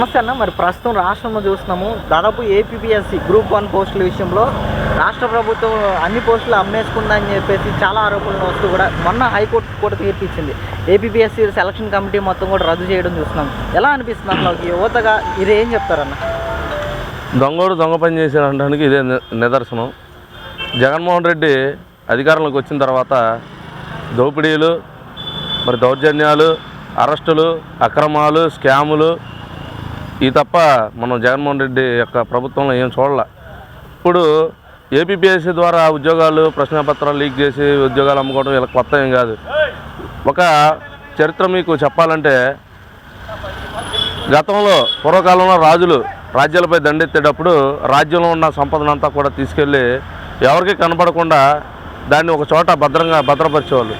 నమస్తే అన్న మరి ప్రస్తుతం రాష్ట్రంలో చూస్తున్నాము. దాదాపు ఏపీఎస్సి గ్రూప్ వన్ పోస్టుల విషయంలో రాష్ట్ర ప్రభుత్వం అన్ని పోస్టులు అమ్మేసుకుందని చెప్పేసి చాలా ఆరోపణలు వస్తూ కూడా మొన్న హైకోర్టు కూడా తీర్పు ఇచ్చింది ఏపీఎస్సి సెలక్షన్ కమిటీ మొత్తం కూడా రద్దు చేయడం చూస్తున్నాం. ఎలా అనిపిస్తుంది అసలు ఒక యువతగా ఇది ఏం చెప్తారన్న? దొంగోడు దొంగ పని చేశాడనడానికి ఇదే నిదర్శనం. జగన్మోహన్ రెడ్డి అధికారంలోకి వచ్చిన తర్వాత దోపిడీలు మరి దౌర్జన్యాలు అరెస్టులు అక్రమాలు స్కాములు ఈ తప్ప మనం జగన్మోహన్ రెడ్డి యొక్క ప్రభుత్వంలో ఏం చూడాల. ఇప్పుడు ఏపీపీఎస్సీ ద్వారా ఉద్యోగాలు ప్రశ్నపత్రాలు లీక్ చేసి ఉద్యోగాలు అమ్ముకోవడం ఇలా కొత్త ఏం కాదు. ఒక చరిత్ర మీకు చెప్పాలంటే గతంలో పూర్వకాలంలో రాజులు రాజ్యాలపై దండెత్తేటప్పుడు రాజ్యంలో ఉన్న సంపదనంతా కూడా తీసుకెళ్ళి ఎవరికి కనపడకుండా దాన్ని ఒక చోట భద్రంగా భద్రపరిచేవాళ్ళు.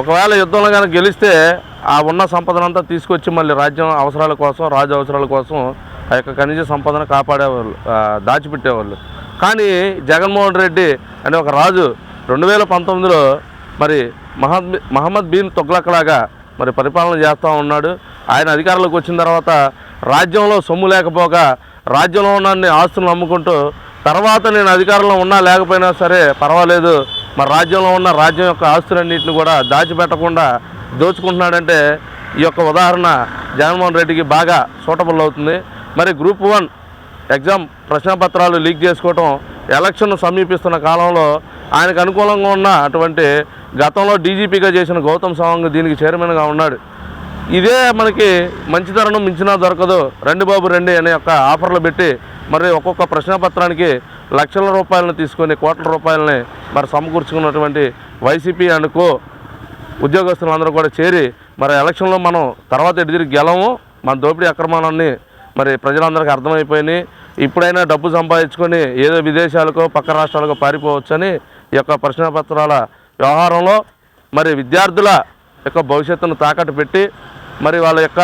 ఒకవేళ యుద్ధంలో కానీ గెలిస్తే ఆ ఉన్న సంపదనంతా తీసుకొచ్చి మళ్ళీ రాజ్యం అవసరాల కోసం రాజు అవసరాల కోసం ఆ యొక్క ఖనిజ సంపదను కాపాడేవాళ్ళు దాచిపెట్టేవాళ్ళు. కానీ జగన్మోహన్ రెడ్డి అనే ఒక రాజు రెండు వేల పంతొమ్మిదిలో మరి మహద్ మహమ్మద్ బీన్ తొగ్లక్లాగా మరి పరిపాలన చేస్తూ ఉన్నాడు. ఆయన అధికారంలోకి వచ్చిన తర్వాత రాజ్యంలో సొమ్ము లేకపోగా రాజ్యంలో ఉన్న అన్ని ఆస్తులను అమ్ముకుంటూ తర్వాత నేను అధికారంలో ఉన్నా లేకపోయినా సరే పర్వాలేదు. మరి రాజ్యంలో ఉన్న రాజ్యం యొక్క ఆస్తులన్నింటిని కూడా దాచిపెట్టకుండా దోచుకుంటున్నాడంటే ఈ యొక్క ఉదాహరణ జగన్మోహన్ రెడ్డికి బాగా సూటబుల్ అవుతుంది. మరి గ్రూప్ వన్ ఎగ్జామ్ ప్రశ్నపత్రాలు లీక్ చేసుకోవటం ఎలక్షన్ సమీపిస్తున్న కాలంలో ఆయనకు అనుకూలంగా ఉన్న అటువంటి గతంలో డీజీపీగా చేసిన గౌతమ్ సవాంగ్ దీనికి చైర్మన్గా ఉన్నాడు. ఇదే మనకి మంచి ధరను మించినా దొరకదు. రెండు బాబు రెండు అనే యొక్క ఆఫర్లు పెట్టి మరి ఒక్కొక్క ప్రశ్నపత్రానికి లక్షల రూపాయలను తీసుకొని కోట్ల రూపాయలని మరి సమకూర్చుకున్నటువంటి వైసీపీ అనుకో ఉద్యోగస్తులందరూ కూడా చేరి మరి ఎలక్షన్లో మనం తర్వాత ఎటు గెలము మన దోపిడీ అక్రమాలన్నీ మరి ప్రజలందరికీ అర్థమైపోయినాయి. ఇప్పుడైనా డబ్బు సంపాదించుకొని ఏదో విదేశాలకో పక్క రాష్ట్రాలకో పారిపోవచ్చని ఈ యొక్క ప్రశ్నపత్రాల వ్యవహారంలో మరి విద్యార్థుల యొక్క భవిష్యత్తును తాకట్టు పెట్టి మరి వాళ్ళ యొక్క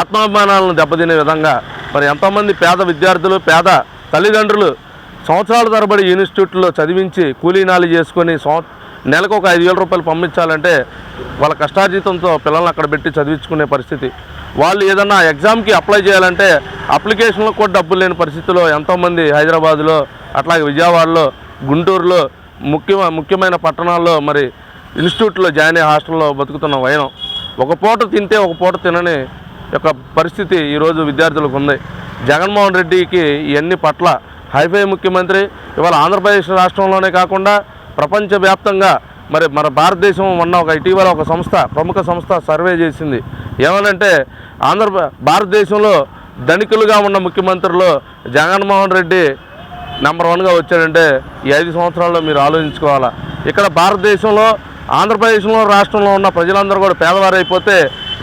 ఆత్మాభిమానాలను దెబ్బతినే విధంగా మరి ఎంతోమంది పేద విద్యార్థులు పేద తల్లిదండ్రులు సంవత్సరాల తరబడి ఇన్స్టిట్యూట్లో చదివించి కూలీనాలు చేసుకొని సంవ నెలకు ఒక ఐదు వేల రూపాయలు పంపించాలంటే వాళ్ళ కష్టార్జితంతో పిల్లల్ని అక్కడ పెట్టి చదివించుకునే పరిస్థితి. వాళ్ళు ఏదన్నా ఎగ్జామ్కి అప్లై చేయాలంటే అప్లికేషన్లో కూడా డబ్బులు లేని పరిస్థితిలో ఎంతోమంది హైదరాబాద్లో అట్లాగే విజయవాడలో గుంటూరులో ముఖ్య ముఖ్యమైన పట్టణాల్లో మరి ఇన్స్టిట్యూట్లో జాయిన్ అయ్యే హాస్టల్లో బతుకుతున్న వైనం ఒక పూట తింటే ఒక పూట తినని యొక్క పరిస్థితి ఈరోజు విద్యార్థులకు ఉంది. జగన్మోహన్ రెడ్డికి ఇవన్నీ పట్ల హైఫై ముఖ్యమంత్రి ఇవాళ ఆంధ్రప్రదేశ్ రాష్ట్రంలోనే కాకుండా ప్రపంచవ్యాప్తంగా మరి మన భారతదేశం ఉన్న ఒక ఇటీవల ఒక సంస్థ ప్రముఖ సంస్థ సర్వే చేసింది. ఏమనంటే ఆంధ్ర భారతదేశంలో ధనికులుగా ఉన్న ముఖ్యమంత్రులు జగన్మోహన్ రెడ్డి నెంబర్ వన్గా వచ్చాడంటే ఈ ఐదు సంవత్సరాల్లో మీరు ఆలోచించుకోవాలా? ఇక్కడ భారతదేశంలో ఆంధ్రప్రదేశ్లో రాష్ట్రంలో ఉన్న ప్రజలందరూ కూడా పేదవారైపోతే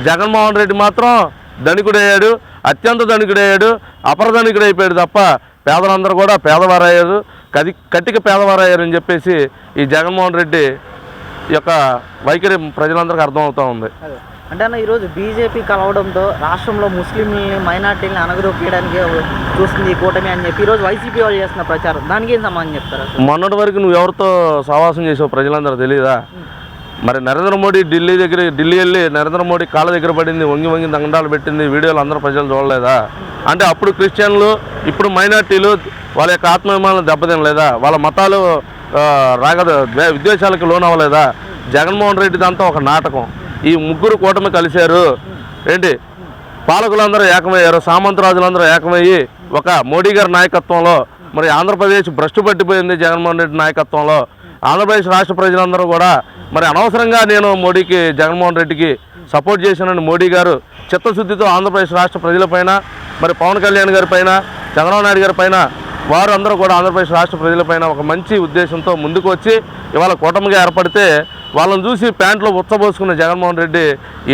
జగన్మోహన్ రెడ్డి మాత్రం ధనికుడయ్యాడు అత్యంత ధనికుడయ్యాడు అపర ధనికుడైపోయాడు తప్ప పేదలందరూ కూడా పేదవారయ్యారు. కది కటిక పేదవారయ్యారని చెప్పేసి ఈ జగన్మోహన్ రెడ్డి యొక్క వైఖరి ప్రజలందరికీ అర్థమవుతూ ఉంది. అంటే అన్న ఈరోజు బీజేపీ కలవడంతో రాష్ట్రంలో ముస్లింలని మైనార్టీని అనగదొక్కడానికి చూస్తుంది ఈ కూటమి అని చెప్పి ఈరోజు వైసీపీ వాళ్ళు చేస్తున్న ప్రచారం. దానికి ఏం సమాధానం చెప్తారు మొన్నటి వరకు నువ్వు ఎవరితో సహవాసం చేసావు ప్రజలందరూ తెలియదా మరి నరేంద్ర మోడీ ఢిల్లీ దగ్గర ఢిల్లీ వెళ్ళి నరేంద్ర మోడీ కాళ్ళ దగ్గర పడింది వంగి వంగి దండాలు పెట్టింది వీడియోలు అందరూ ప్రజలు చూడలేదా? అంటే అప్పుడు క్రిస్టియన్లు ఇప్పుడు మైనార్టీలు వాళ్ళ యొక్క ఆత్మాభిమానం దెబ్బతినలేదా? వాళ్ళ మతాలు రాగదు రాగద విద్వేషాలకు లోనవ్వలేదా? జగన్మోహన్ రెడ్డిదంతా ఒక నాటకం. ఈ ముగ్గురు కూటమి కలిశారు. ఏంటి? పాలకులందరూ ఏకమయ్యారు సామంతరాజులందరూ ఏకమయ్యి ఒక మోడీ గారి నాయకత్వంలో మరి ఆంధ్రప్రదేశ్ భ్రష్టు పట్టిపోయింది జగన్మోహన్ రెడ్డి నాయకత్వంలో. ఆంధ్రప్రదేశ్ రాష్ట్ర ప్రజలందరూ కూడా మరి అనవసరంగా నేను మోడీకి జగన్మోహన్ రెడ్డికి సపోర్ట్ చేశానని మోడీ గారు చిత్తశుద్ధితో ఆంధ్రప్రదేశ్ రాష్ట్ర ప్రజలపైన మరి పవన్ కళ్యాణ్ గారి పైన చంద్రబాబు నాయుడు గారి పైన వారు అందరూ కూడా ఆంధ్రప్రదేశ్ రాష్ట్ర ప్రజలపైన ఒక మంచి ఉద్దేశంతో ముందుకు వచ్చి ఇవాళ కూటమిగా ఏర్పడితే వాళ్ళని చూసి ప్యాంట్లో ఉచ్చబోసుకున్న జగన్మోహన్ రెడ్డి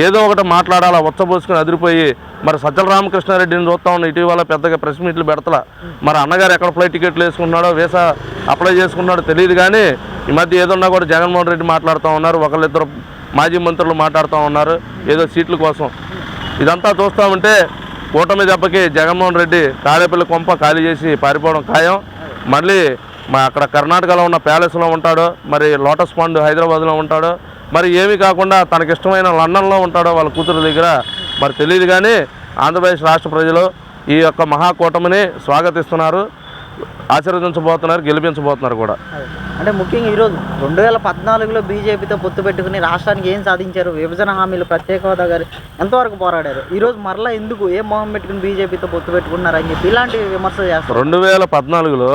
ఏదో ఒకటి మాట్లాడాలా ఉచ్చబోసుకుని అదిరిపోయి మరి సజ్జల రామకృష్ణారెడ్డిని చూస్తా ఉన్న ఇటీవల పెద్దగా ప్రెస్ మీట్లు పెడతల. మరి అన్నగారు ఎక్కడ ఫ్లైట్ టికెట్లు వేసుకున్నాడో వీసా అప్లై చేసుకున్నాడో తెలియదు కానీ ఈ మధ్య ఏదన్నా కూడా జగన్మోహన్ రెడ్డి మాట్లాడుతూ ఉన్నారు ఒకళ్ళిద్దరు మాజీ మంత్రులు మాట్లాడుతూ ఉన్నారు ఏదో సీట్ల కోసం. ఇదంతా చూస్తూ ఉంటే కూటమి దెబ్బకి జగన్మోహన్ రెడ్డి తాడేపల్లి కొంప ఖాళీ చేసి పారిపోవడం ఖాయం. మళ్ళీ మా అక్కడ కర్ణాటకలో ఉన్న ప్యాలెస్లో ఉంటాడో మరి లోటస్ పాండ్ హైదరాబాద్లో ఉంటాడో. మరి ఏమీ కాకుండా తనకిష్టమైన లండన్లో ఉంటాడో వాళ్ళ కూతురు దగ్గర మరి తెలియదు కానీ ఆంధ్రప్రదేశ్ రాష్ట్ర ప్రజలు ఈ యొక్క మహాకూటమిని స్వాగతిస్తున్నారు. ఆశీర్వదించబోతున్నారు గెలిపించబోతున్నారు కూడా. అంటే ముఖ్యంగా ఈరోజు రెండు వేల పద్నాలుగులో బీజేపీతో పొత్తు పెట్టుకుని రాష్ట్రానికి ఏం సాధించారు? విభజన హామీలు ప్రత్యేక హోదా గారు ఎంతవరకు పోరాడారు? ఈరోజు మరలా ఎందుకు ఏం మొహం పెట్టుకుని బీజేపీతో పొత్తు పెట్టుకున్నారు అని చెప్పి ఇలాంటి విమర్శలు చేస్తారు రెండు వేల పద్నాలుగులో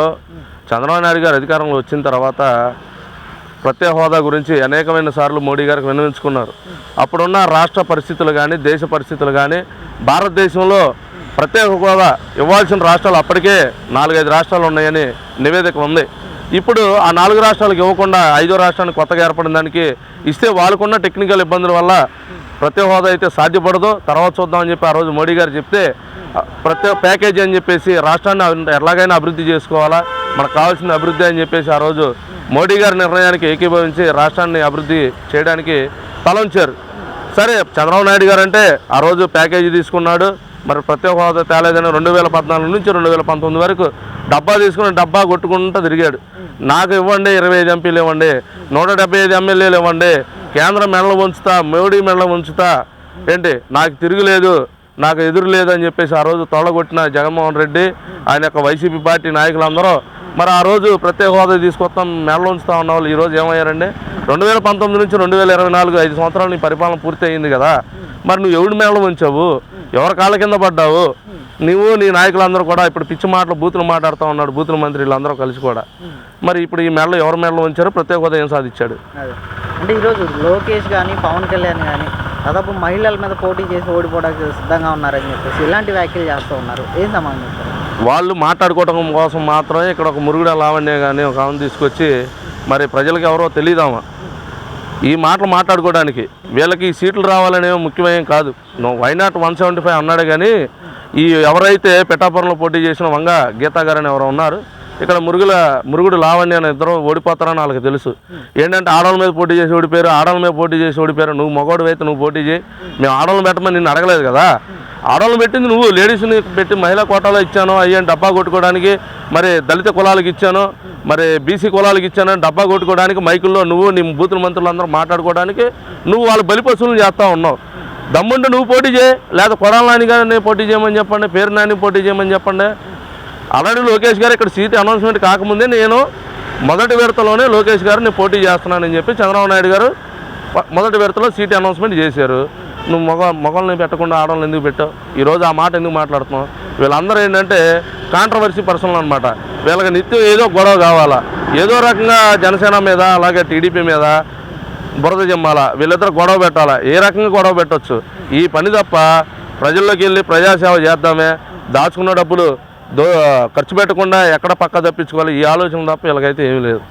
చంద్రబాబు నాయుడు గారు అధికారంలో వచ్చిన తర్వాత ప్రత్యేక హోదా గురించి అనేకమైన సార్లు మోడీ గారికి విన్నవించుకున్నారు. అప్పుడున్న రాష్ట్ర పరిస్థితులు కానీ దేశ పరిస్థితులు కానీ భారతదేశంలో ప్రత్యేక హోదా ఇవ్వాల్సిన రాష్ట్రాలు అప్పటికే నాలుగైదు రాష్ట్రాలు ఉన్నాయని నివేదిక ఉంది. ఇప్పుడు ఆ నాలుగు రాష్ట్రాలకు ఇవ్వకుండా ఐదో రాష్ట్రానికి కొత్తగా ఏర్పడిన దానికి ఇస్తే వాళ్ళకున్న టెక్నికల్ ఇబ్బందుల వల్ల ప్రత్యేక హోదా అయితే సాధ్యపడదు. తర్వాత చూద్దామని చెప్పి ఆ రోజు మోడీ గారు చెప్తే ప్రత్యేక ప్యాకేజీ అని చెప్పేసి రాష్ట్రాన్ని ఎలాగైనా అభివృద్ధి చేసుకోవాలా? మనకు కావాల్సిన అభివృద్ధి అని చెప్పేసి ఆ రోజు మోడీ గారి నిర్ణయానికి ఏకీభవించి రాష్ట్రాన్ని అభివృద్ధి చేయడానికి తలంచారు. సరే చంద్రబాబు నాయుడు గారు అంటే ఆ రోజు ప్యాకేజీ తీసుకున్నాడు. మరి ప్రత్యేక హోదా తేలేదని రెండు వేల పద్నాలుగు నుంచి రెండు వేల పంతొమ్మిది వరకు డబ్బా తీసుకుని డబ్బా కొట్టుకుంటూ తిరిగాడు. నాకు ఇవ్వండి ఇరవై ఐదు ఎంపీలు ఇవ్వండి నూట డెబ్బై ఐదు ఎమ్మెల్యేలు ఇవ్వండి కేంద్రం మెడలు ఉంచుతా మోడీ మెడలు ఉంచుతా ఏంటి? నాకు తిరుగులేదు నాకు ఎదురు లేదని చెప్పేసి ఆ రోజు తొలగొట్టిన జగన్మోహన్ రెడ్డి ఆయన యొక్క వైసీపీ పార్టీ నాయకులందరూ మరి ఆ రోజు ప్రత్యేక హోదా తీసుకొస్తాం మెడలు ఉంచుతా ఉన్న వాళ్ళు ఈరోజు ఏమయ్యారండి? రెండు వేల పంతొమ్మిది నుంచి రెండు వేల ఇరవై నాలుగు ఐదు సంవత్సరాలు నీ పరిపాలన పూర్తి అయింది కదా. మరి నువ్వు ఎవడి మెడలు ఉంచావు ఎవరి కాళ్ళ కింద పడ్డావు? నువ్వు నీ నాయకులందరూ కూడా ఇప్పుడు పిచ్చి మాటలు బూతులు మాట్లాడుతూ ఉన్నాడు బూతుల మంత్రి వీళ్ళందరూ కలిసి కూడా. మరి ఇప్పుడు ఈ మెడలు ఎవరి మెడలు ఉంచారో ప్రత్యేక హోదా ఏం సాధించాడు? అంటే ఈరోజు లోకేష్ కానీ పవన్ కళ్యాణ్ కానీ దాదాపు మహిళల మీద పోటీ చేసి ఓడిపోవడానికి సిద్ధంగా ఉన్నారని చెప్పేసి ఇలాంటి వ్యాఖ్యలు చేస్తూ ఉన్నారు. ఏం సమాధానం వాళ్ళు మాట్లాడుకోవడం కోసం మాత్రమే ఇక్కడ ఒక మురుగుడ లావణ్య కానీ ఒక ఆమెను తీసుకొచ్చి మరి ప్రజలకు ఎవరో తెలియదామా ఈ మాటలు మాట్లాడుకోవడానికి వీళ్ళకి ఈ సీట్లు రావాలనేవి ముఖ్యమేం కాదు. నువ్వు వైనాట్ వన్ సెవెంటీ ఫైవ్ అన్నాడు కానీ ఈ ఎవరైతే పిఠాపురంలో పోటీ చేసిన వంగ గీతా గారు అని ఎవరో ఉన్నారు ఇక్కడ మురుగుల మురుగుడు లావణ్య అని ఇద్దరు ఓడిపోతారని వాళ్ళకి తెలుసు. ఏంటంటే ఆడవాళ్ళ మీద పోటీ చేసి ఓడిపోయారు ఆడవాళ్ళ మీద పోటీ చేసి ఓడిపోయారు నువ్వు మగవాడు అయితే నువ్వు పోటీ చేయి మేము ఆడవాళ్ళని పెట్టమని నిన్ను అడగలేదు కదా. ఆడవాళ్ళని పెట్టింది నువ్వు లేడీస్ని పెట్టి మహిళా కోటాలో ఇచ్చాను అయ్యాను డబ్బా కొట్టుకోవడానికి మరి దళిత కులాలకు ఇచ్చాను మరి బీసీ కులాలకు ఇచ్చాను డబ్బా కొట్టుకోవడానికి మైకుల్లో నువ్వు నీ బూతుల మంత్రులు అందరూ మాట్లాడుకోవడానికి నువ్వు వాళ్ళ బలిపశువులు చేస్తూ ఉన్నావు. దమ్ముంటే నువ్వు పోటీ చేయి లేదా కొడాల నాని గారిని పోటీ చేయమని చెప్పండి పేరు నాని పోటీ చేయమని చెప్పండి. ఆల్రెడీ లోకేష్ గారు ఇక్కడ సీట్ అనౌన్స్మెంట్ కాకముందే నేను మొదటి విడతలోనే లోకేష్ గారు నేను పోటీ చేస్తున్నానని చెప్పి చంద్రబాబు నాయుడు గారు మొదటి విడతలో సీట్ అనౌన్స్మెంట్ చేశారు. నువ్వు మగ మొగల్ని పెట్టకుండా ఆడవాళ్ళని ఎందుకు పెట్టావు? ఈరోజు ఆ మాట ఎందుకు మాట్లాడుతున్నావు? వీళ్ళందరూ ఏంటంటే కాంట్రవర్సీ పర్సనల్ అనమాట వీళ్ళకి నిత్యం ఏదో గొడవ కావాలా? ఏదో రకంగా జనసేన మీద అలాగే టీడీపీ మీద బురద జమ్మాలా? వీళ్ళిద్దరు గొడవ పెట్టాలా? ఏ రకంగా గొడవ పెట్టొచ్చు? ఈ పని తప్ప ప్రజల్లోకి వెళ్ళి ప్రజాసేవ చేద్దామే. దాచుకున్న డబ్బులు దో ఖర్చు పెట్టకుండా ఎక్కడ పక్క తప్పించుకోవాలి? ఈ ఆలోచన తప్ప వీళ్ళకైతే ఏమీ లేదు.